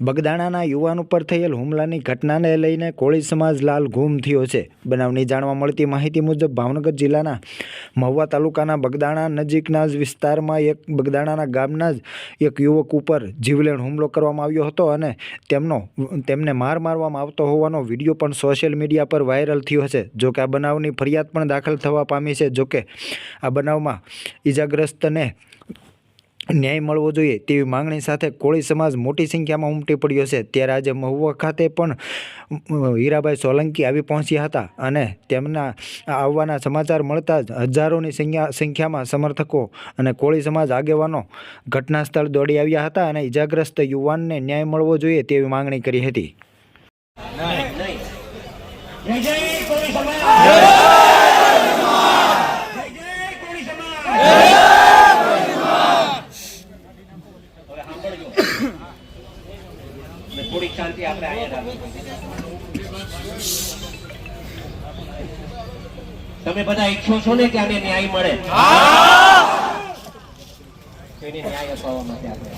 બગદાણાના યુવાન ઉપર થયેલ હુમલાની ઘટનાને લઈને કોળી સમાજ લાલ ગુમ થયો છે. બનાવની જાણવા મળતી માહિતી મુજબ ભાવનગર જિલ્લાના મહુવા તાલુકાના બગદાણા નજીકના જ વિસ્તારમાં એક બગદાણાના ગામના જ એક યુવક ઉપર જીવલેણ હુમલો કરવામાં આવ્યો હતો અને તેમનો, તેમને માર મારવામાં આવતો હોવાનો વીડિયો પણ સોશિયલ મીડિયા પર વાયરલ થયો છે. જોકે આ બનાવની ફરિયાદ પણ દાખલ થવા પામી છે. જોકે આ બનાવમાં ઈજાગ્રસ્તને ન્યાય મળવો જોઈએ તેવી માંગણી સાથે કોળી સમાજ મોટી સંખ્યામાં ઉમટી પડ્યો છે. ત્યારે આજે મહુવા ખાતે પણ હીરાભાઈ સોલંકી આવી પહોંચ્યા હતા અને તેમના આવવાના સમાચાર મળતા જ હજારોની સંખ્યા સંખ્યામાં સમર્થકો અને કોળી સમાજ આગેવાનો ઘટના સ્થળ દોડી આવ્યા હતા અને ઈજાગ્રસ્ત યુવાનને ન્યાય મળવો જોઈએ તેવી માંગણી કરી હતી જય જય કોળી સમાજ જય જય કોળી સમાજ હવે સાંભળજો થોડીક શાંતિ આપણે અહીંયા રાખીએ. તમે બધા ઈચ્છો છો ને કે આને ન્યાય મળે? એને ન્યાય અપાવવા માટે આપણે.